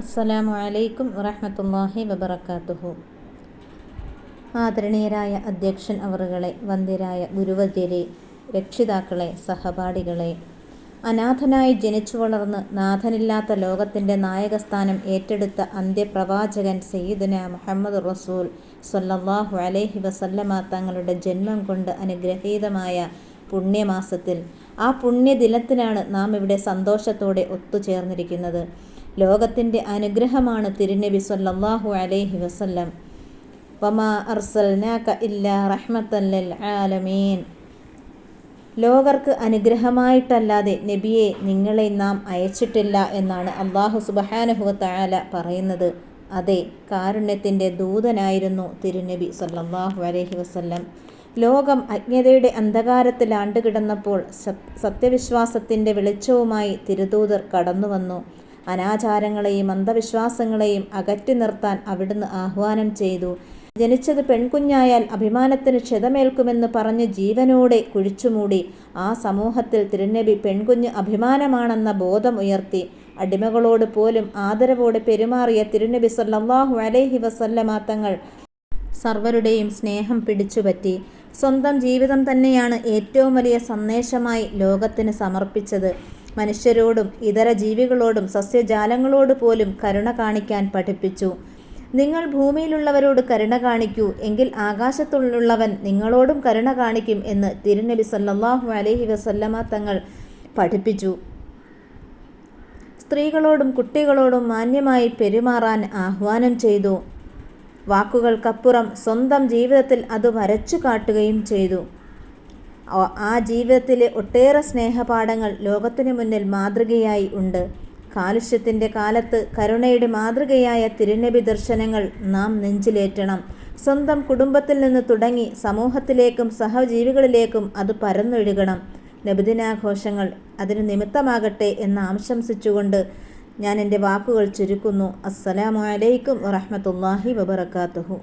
അസ്സലാമു അലൈക്കും വറഹമത്തല്ലാഹി വബർക്കാത്തുഹു ആദരണീയരായ അധ്യക്ഷൻ അവറുകളെ വന്ധ്യരായ ഗുരുവര്യരെ രക്ഷിതാക്കളെ സഹപാഠികളെ അനാഥനായി ജനിച്ചു വളർന്ന് നാഥനില്ലാത്ത ലോകത്തിന്റെ നായകസ്ഥാനം ഏറ്റെടുത്ത അന്ത്യപ്രവാചകൻ സയ്യിദന മുഹമ്മദ് റസൂൽ സല്ലാഹു അലൈഹി വസല്ലമ തങ്ങളുടെ ജന്മം കൊണ്ട് അനുഗ്രഹീതമായ പുണ്യമാസത്തിൽ ആ പുണ്യദിനത്തിലാണ് നാം ഇവിടെ സന്തോഷത്തോടെ ഒത്തുചേർന്നിരിക്കുന്നത്. ലോകത്തിന്റെ അനുഗ്രഹമാണ് തിരുനബി സല്ലാഹു അലൈഹി വസല്ലം. വമാ ആലമീൻ. ലോകർക്ക് അനുഗ്രഹമായിട്ടല്ലാതെ നബിയെ നിങ്ങളെ നാം അയച്ചിട്ടില്ല എന്നാണ് അള്ളാഹു സുബഹാനഹുവ തആല പറയുന്നത്. അതെ കാരുണ്യത്തിന്റെ ദൂതനായിരുന്നു തിരുനബി സല്ലാഹു അലഹി വസ്ല്ലം. ലോകം അജ്ഞതയുടെ അന്ധകാരത്തിൽ ആണ്ടുകിടന്നപ്പോൾ സത്യവിശ്വാസത്തിന്റെ വെളിച്ചവുമായി തിരുദൂതർ കടന്നുവന്നു. അനാചാരങ്ങളെയും അന്ധവിശ്വാസങ്ങളെയും അകറ്റി നിർത്താൻ അവിടുന്ന് ആഹ്വാനം ചെയ്തു. ജനിച്ചത് പെൺകുഞ്ഞായാൽ അഭിമാനത്തിന് ക്ഷതമേൽക്കുമെന്ന് പറഞ്ഞ് ജീവനോടെ കുഴിച്ചുമൂടി. ആ സമൂഹത്തിൽ തിരുനബി പെൺകുഞ്ഞ് അഭിമാനമാണെന്ന ബോധം ഉയർത്തി. അടിമകളോട് പോലും ആദരവോടെ പെരുമാറിയ തിരുനബി സല്ലല്ലാഹു അലൈഹി വസല്ലമ തങ്ങൾ സർവരുടെയും സ്നേഹം പിടിച്ചുപറ്റി. സ്വന്തം ജീവിതം തന്നെയാണ് ഏറ്റവും വലിയ സന്ദേശമായി ലോകത്തിന് സമർപ്പിച്ചത്. മനുഷ്യരോടും ഇതര ജീവികളോടും സസ്യജാലങ്ങളോട് പോലും കരുണ കാണിക്കാൻ പഠിപ്പിച്ചു. നിങ്ങൾ ഭൂമിയിലുള്ളവരോട് കരുണ കാണിക്കൂ. എങ്കിൽ ആകാശത്തുള്ളവൻ നിങ്ങളോടും കരുണ കാണിക്കും എന്ന് തിരുനബി സല്ലാഹു അലഹി വസല്ലമ തങ്ങൾ പഠിപ്പിച്ചു. സ്ത്രീകളോടും കുട്ടികളോടും മാന്യമായി പെരുമാറാൻ ആഹ്വാനം ചെയ്തു. വാക്കുകൾക്കപ്പുറം സ്വന്തം ജീവിതത്തിൽ അത് വരച്ചു കാട്ടുകയും ചെയ്തു. ആ ജീവിതത്തിലെ ഒട്ടേറെ സ്നേഹപാഠങ്ങൾ ലോകത്തിന് മുന്നിൽ മാതൃകയായി ഉണ്ട്. കാലുഷ്യത്തിന്റെ കാലത്ത് കരുണയുടെ മാതൃകയായ തിരുനബി ദർശനങ്ങൾ നാം നെഞ്ചിലേറ്റണം. സ്വന്തം കുടുംബത്തിൽ നിന്ന് തുടങ്ങി സമൂഹത്തിലേക്കും സഹജീവികളിലേക്കും അത് പരന്നൊഴുകണം. നബിദിനാഘോഷങ്ങൾ അതിന് നിമിത്തമാകട്ടെ എന്ന് ആശംസിച്ചുകൊണ്ട് ഞാൻ എന്റെ വാക്കുകൾ ചുരുക്കുന്നു. അസ്സലാമലൈക്കും വറഹമത്തല്ലാഹി വബർക്കാത്തുഹു